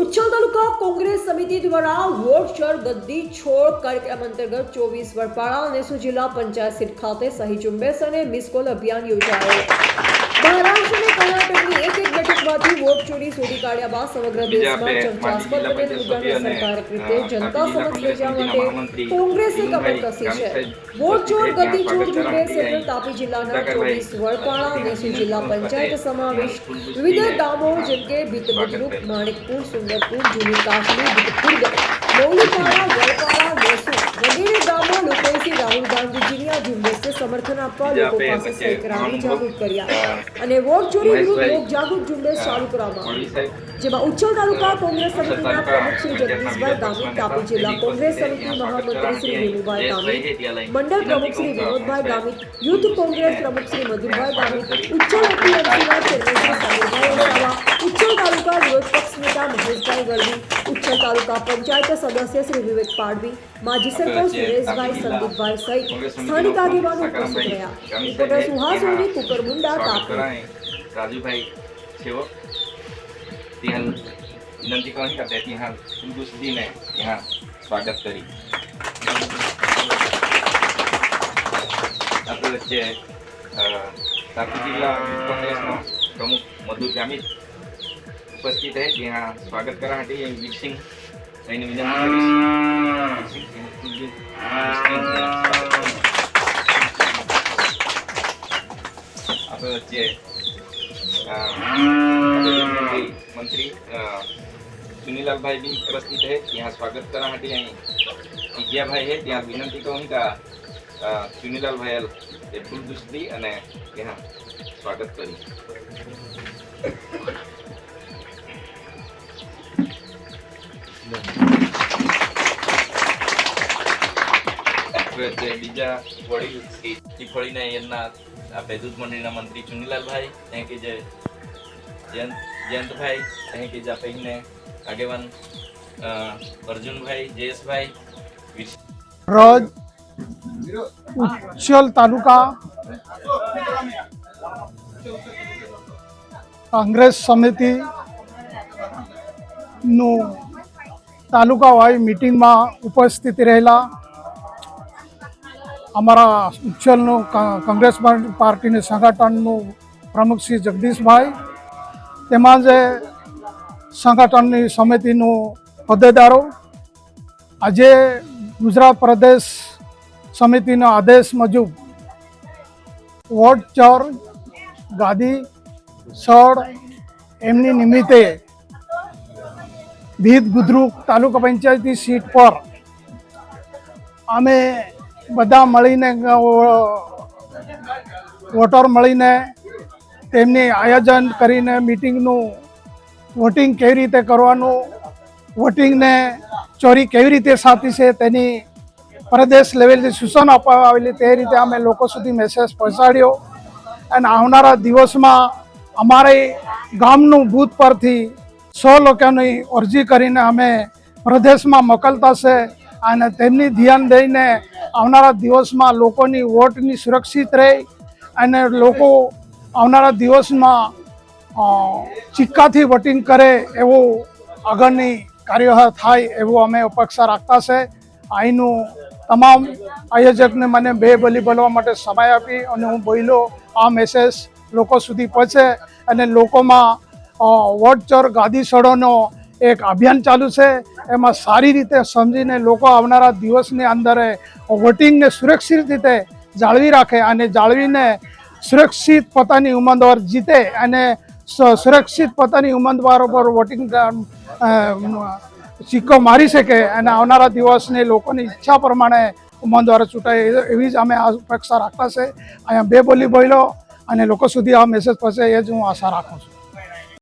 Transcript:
ઉચ્છલ તાલુકા કોંગ્રેસ સમિતિ દ્વારા વોટ શોર ગદ્દી છોડ કાર્યક્રમ અંતર્ગત ચોવીસ વડપાડા અને સો જિલ્લા પંચાયત સીટ ખાતે સહી ઝુંબેશ અને મિસ કોલ અભિયાન યોજાયો. મહારાષ્ટ્ર કર્ણાટકની એક એક બેઠકમાંથી વોટ ચોરી શોધી કાઢ્યા બાદ સમગ્ર દેશમાં ચર્ચાસ્પદ બનેલ મુદ્દાને અસરકારક રીતે જનતા સમક્ષ લઈ જવા માટે કોંગ્રેસે કમર કસી છે. વોટ ચોર ગતિ ચોર ઝુંબેશ હેઠળ તાપી જિલ્લાના ચોવીસ વડપાડા અને જિલ્લા પંચાયત સમાવેશ. વિવિધ ગામો જેમ કે ભીતબુદ્રુક માણિકપુર સુંદરપુર જૂની કાશ્મીર મૌલીપાડા વડપાડા મેસુ વગેરે ગામો લોકોએ શ્રી રાહુલ ગાંધીજીની આ ઝુંબેશને સમર્થન આપવા લોકો પાસે સહી જાગૃત કર્યા. અને વોટ ચોરી વિરુદ્ધ લોક જાગૃત ઝુંબેશ ચાલુ કરવામાં આવી. જેમાં ઉચ્છલ તાલુકા કોંગ્રેસ સમિતિના પ્રમુખ શ્રી જગદીશભાઈ ગામિત તાપી જિલ્લા કોંગ્રેસ સમિતિ મહામંત્રી શ્રી ગામિત મંડળ પ્રમુખ શ્રી વિનોદભાઈ ગામિત યુથ કોંગ્રેસ પ્રમુખ શ્રી મધુભાઈ ઉચ્ચલ એપીએમસીના તાલુકા પંચાયત સદસ્ય શ્રી વિવેક પાડવી માજી સરપંચ સુરેશભાઈ સંદીપભાઈ સહિત સ્થાનિક આગેવાનો ઉપસ્થિત રહ્યા. રિપોર્ટર સુહાસ ઓરી કુકર મુંડા તાપી રાજુભાઈ છેવો ત્યાં વિનંતી કરવાની કરતા ત્યાં હિન્દુ સુધીને ત્યાં સ્વાગત કરી. આપણે વચ્ચે તાપી જિલ્લા કોંગ્રેસનો પ્રમુખ મધુ ગામિત ઉપસ્થિત है ત્યાં સ્વાગત स्वागत करा हटे ये वीर सिंह આપણે વચ્ચે મંત્રી सुनीलालભાઈ બી ઉપસ્થિત है ત્યાં સ્વાગત करा हटे અહીં. વિજયાભાઈ है ત્યાં વિનંતી કહું કે સુનીલાલભાઈ એ ફૂલ દુસ્તી અને ત્યાં સ્વાગત કર્યું વચ્ચે બીજા વડીલ ટીફળીને એમના આપણે દૂધ મંડળના મંત્રી ચુનીલાલભાઈ ત્યાં કે જે જયંત, જયંતભાઈ ત્યાં કે જે આપણે આગેવાન અર્જુનભાઈ, જયેશભાઈ રજ ઉચ્છલ તાલુકા કોંગ્રેસ સમિતિ નું તાલુકા વાઈ મિટિંગમાં ઉપસ્થિત રહેલા અમારા ઉચ્છલનું કોંગ્રેસ પાર્ટીની સંગઠનનું પ્રમુખ શ્રી જગદીશભાઈ તેમજ સંગઠનની સમિતિનું હોદ્દેદારો, આજે ગુજરાત પ્રદેશ સમિતિના આદેશ મુજબ વોટ, ચોર, ગાદી, સળ, એમની નિમિત્તે ભીત બુદ્રુક તાલુકા પંચાયતી સીટ પર અમે બધા મળીને વોટર મળીને તેમની આયોજન કરીને મિટિંગનું વોટિંગ કેવી રીતે કરવાનું, વોટિંગને ચોરી કેવી રીતે સાથી છે તેની પ્રદેશ લેવલથી સૂચન આપવામાં આવેલી તે રીતે અમે લોકો સુધી મેસેજ પહોંચાડ્યો. અને આવનારા દિવસમાં અમારે ગામનું બૂથ પરથી સો લોકોની અરજી કરીને અમે પ્રદેશમાં મોકલતા છે અને તેમની ધ્યાન દઈને આવનારા દિવસમાં લોકોની વોટની સુરક્ષિત રહે અને લોકો આવનારા દિવસમાં ચિક્કાથી વોટિંગ કરે એવું આગળની કાર્ય થાય એવું અમે અપેક્ષા રાખતા છે. અહીંનું તમામ આયોજકને મને બે બલી બોલવા માટે સમય આપી અને હું બોલ્યો, આ મેસેજ લોકો સુધી પહોંચે અને લોકોમાં વોટ ચોર ગાદી સડોનો એક અભિયાન ચાલુ છે. એમાં સારી રીતે સમજીને લોકો આવનારા દિવસની અંદર વોટિંગને સુરક્ષિત રીતે જાળવી રાખે અને જાળવીને સુરક્ષિત પોતાની ઉમેદવાર જીતે અને સુરક્ષિત પોતાની ઉમેદવારો પર વોટિંગ સિક્કો મારી શકે અને આવનારા દિવસને લોકોની ઈચ્છા પ્રમાણે ઉમેદવારો ચૂંટાય. એવી જ અમે આ અપેક્ષા રાખતા છે. અહીંયા બે બોલી બોલ્યો અને લોકો સુધી આ મેસેજ પહોંચે એ જ હું આશા રાખું છું.